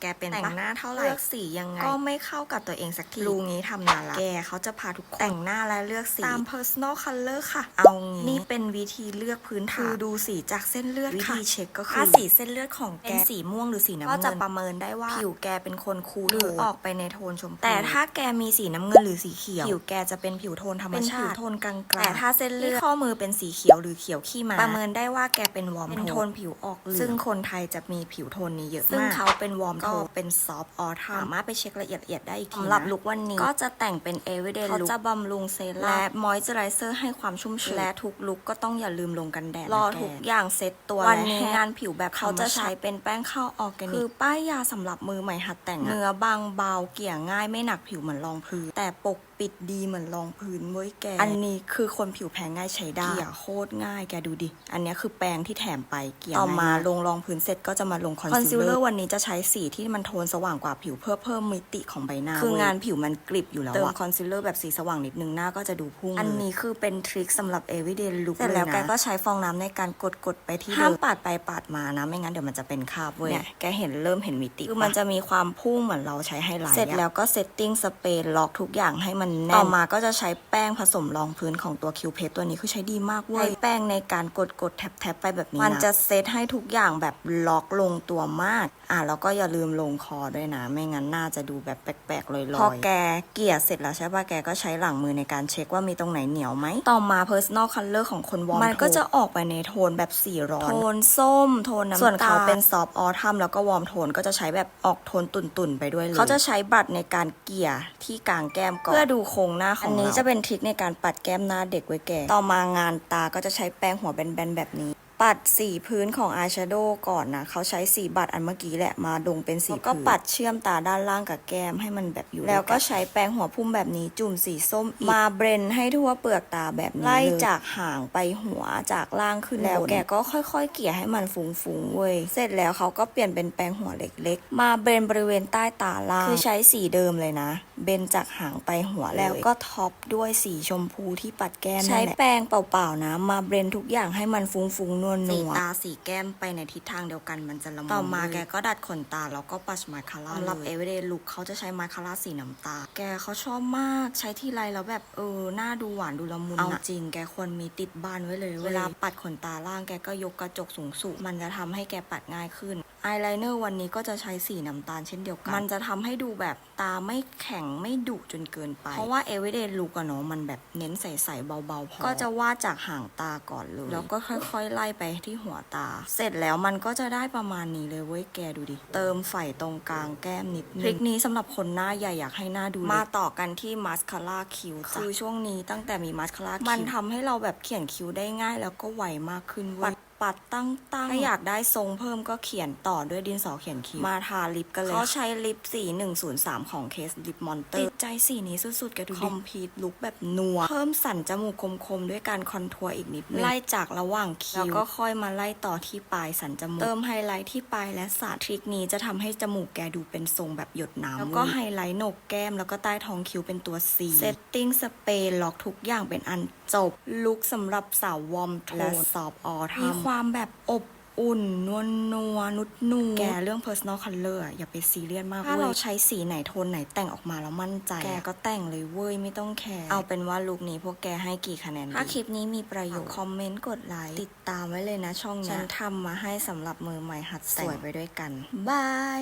แกเป็นแต่งปะหน้าเท่าไหร่เลือกสียังไง ก็ไม่เข้ากับตัวเองสักทีรูงี้ทำนานละแกเขาจะพาทุกคนแต่งหน้าและเลือกสีตาม personal color ค่ะ เอางี้นี่เป็นวิธีเลือกพื้นฐานคือดูสีจากเส้นเลือดวิค่ะธีเช็คก็คือถ้าสีเส้นเลือดของแกเป็นสีม่วงหรือสีน้ำก็เงินจะประเมินได้ว่าผิวแกเป็นคนคูลหรือโทนออกไปในโทนชมพูแต่ถ้าแกมีสีน้ำเงินหรือสีเขียวผิวแกจะเป็นผิวโทนธรรมเป็นชาผิวติโทนกลางๆแต่ถ้าเส้นเลือดที่ข้อมือเป็นสีเขียวหรือเขียวขี้ม้าประเมินได้ว่าแกเป็นวอร์มเป็นโทโทนนผิวออกเหลืซึ่องงคนไทยจะมีผิวโทนนี้เยอะซึ่งมากเขาเป็นวอร์มโทก็นเป็นซอฟต์ออทาสามารถไปเช็คละเอียดๆได้อีกทีสำหรับนะลุควันนี้ก็จะแต่งเป็น everyday เขา look จะบำรุงเซรั่มและ moisturizer ให้ความชุ่มชื้นและทุกลุคก็ต้องอย่าลืมลงกันแดดรอนะแทุกอย่างเซ็ตตัววันนี้และงานผิวแบบเขาเขาจะจะใช้ใช้เป็นแป้งข้าวออร์แกนิกคือป้ายยาสำหรับมือใหม่หัดแต่งอะเนื้อบางเบาเกลี่ยง่ายไม่หนักผิวเหมือนรองพื้นแต่ปก ปิดดีเหมือนรองพื้นเว้ยแก อันนี้คือคนผิวแพ้ง่ายใช้ได้เกลี่ยโคตรง่ายแกดูดิ อันเนี้ยคือแปรงที่แถมไปเกลี่ยต่อมาง่ยลงรองพื้นเสร็จก็จะมาลงคอนคอนซีซีลลเลเลออร์ร์วันนี้จะใช้สีที่มันโทนสว่างกว่าผิวเพื่อเพิ่มมิติของใบหน้า คืองานผิวมันกริบอยู่แล้วเติมอะคอนซีลเลอร์แบบสีสว่างนิดนึงหน้าก็จะดูพุ่ง อันเลยนี้คือเป็นทริคสำหรับ everyday look เสร็จแล้วยนะแกก็ใช้ฟองน้ำในการกดกดๆไปที่ห้ามเดิมปาดไปปาดมานะ ไม่งั้นเดี๋ยวมันจะเป็นคราบเว้ยเนี่ยแกเห็นเริ่มเห็นมิติคือมันจะมีความพุ่งเหมือนเราใช้ไฮไลท์เสร็จอะแล้วก็เซตติ้งสเปรย์ล็อกทุกอย่างให้มันแน่นต่ต่ออมามาก็จะใช้แป้งผสมรองพื้นของตัวคิวเพสตัวนี้คือใช้ดีมากเว้ยใช้แป้งในการกดกดๆแท็บแท็บๆไปแบบนี้มันนะจะเซตให้ทุกอย่างแบบล็อกลงตัวมาก อะแล้วก็อย่าลืมลงคอด้วยนะ ไม่งั้นหน้าจะดูแบบแปลกๆลอยๆพอแกเกลี่ยเสร็จแล้วใช่ปะแกก็ใช้หลังมือในการเช็คว่ามีตรงไหนเหนียวไหมต่อมา personal color ของคนวอร์มมันก็โทจะออกไปในโทนแบบสีร้อนโทนส้มโทนน้ำตาลส่วนเขาเป็นซอฟต์ออทัมแล้วก็วอร์มโทนก็จะใช้แบบออกโทนตุ่นๆไปด้วยเลยเขาเขาจะจะใช้บัตรในการเกลี่ยที่กลางแก้มก่อนเพื่อดูโครงหน้าของอันนี้เราจะเป็นทริคในการปัดแก้มหน้าเด็กไว้แก่ ต่อมางานตาก็จะใช้แป้งหัวแบนๆแบบนี้ ปัดสีพื้นของอายแชโดว์ก่อนนะ เขาใช้สีบัตรอันเมื่อกี้แหละมาลงเป็นสีแล้วก็ก็ปัดเชื่อมตาด้านล่างกับแก้มให้มันแบบอยู่ แล้วก็ใช้แป้งหัวพุ่มแบบนี้จุ่มสีส้มอีกมาเบรนให้ทั่วเปลือกตาแบบนี้ไล่เลยจากหางไปหัวจากล่างขึ้นแล้วบนแกก็ค่อยๆ เกลี่ยให้มันฟุ้งๆเว้ยเสร็จแล้วเขาก็เปลี่ยนเป็นแปรงหัวเล็กๆ มาเบนบริเวณใต้ตาล่างคือใช้สีเดิมเลยนะเบนจากหางไปหัวแล้วก็ท็อปด้วยสีชมพูที่ปัดแก้มใช้ใช้แปรงเปล่าๆนะ มาเบรนทุกอย่างให้มันฟุ้งๆนวลๆสีตาสีแก้มไปในทิศทางเดียวกันมันจะละมุนต่อมาแกก็ดัดขนตาแล้วก็ปัชมาคาร่าสำหรับเลย everyday look เขาจะใช้มาคาร่าสีน้ำตาลแกเขาชอบมากใช้ที่ไรแล้วแบบเออหน้าดูหวานดูละมุนเอาจริงแกควรมีติดบ้านไว้เลย เวลาปัดขนตาล่างแกก็ยกกระจกสูงสุดมันจะทำให้แกปัดง่ายขึ้นอายไลเนอร์วันนี้ก็จะใช้สีน้ำตาลเช่นเดียวกัน มันจะทำให้ดูแบบตาไม่แข็งไม่ดุจนเกินไป เพราะว่า everyday look อะเนาะมันแบบเน้นใสๆเบาๆพอก็จะวาดจากห่างตาก่อนเลย แล้วก็ค่อยๆ ไล่ไปที่หัวตา เสร็จแล้วมันก็จะได้ประมาณนี้เลยเว้ยแกดูดิ เติมไฝตรงกลางแก้มนิดนึงทริคนี้สำหรับคนหน้าใหญ่อยากให้หน้าดูมาต่อกันที่มาสคาร่าคิ้วคือช่วงนี้ตั้งแต่มีมาสคาร่ามันทำให้เราแบบเขียนคิ้วได้ง่าย แล้วก็ไวมากขึ้นเว้ย ปัดตั้งตั้งถ้าอยากได้ทรงเพิ่มก็เขียนต่อด้วยดินสอเขียนคิ้วมาทาลิปกันเลยเขาใช้ลิปสี 103 ของเคสลิปมอนเตอร์ติดใจสีนี้สุดๆแกดูดิคอมพีทลุคแบบนัว เพิ่มสันจมูกคมๆ ด้วยการคอนทัวร์อีกนิดนึงไล่จากระหว่างคิ้วแล้วก็ค่อยมาไล่ต่อที่ปลายสันจมูก เติมไฮไลท์ที่ปลายและสาดทริคนี้จะทำให้จมูกแกดูเป็นทรงแบบหยดน้ำแล้วก็ไฮไลท์โหนกแก้มแล้วก็ใต้ท้องคิ้วเป็นตัว C เซตติ้งสเปรย์ล็อกทุกอย่างเป็นอันจบลุคสำหรับสาววอร์มโทนและซอฟออทมีความแบบอบอุ่นนวลนัวนุดนูแกเรื่อง personal color อะอย่าไปซีเรียสมากถ้าเราใช้สีไหนโทนไหนแต่งออกมาแล้วมั่นใจ แกก็แต่งเลยเว้ยไม่ต้องแคร์เอาเป็นว่าลุคนี้พวกแกให้กี่คะแนนดีถ้าคลิปนี้มีประโยชน์คอมเมนต์กดไลค์ติดตามไว้เลยนะช่องนี้ฉันทำมาให้สำหรับมือใหม่หัดแต่งสวยไปด้วยกันบาย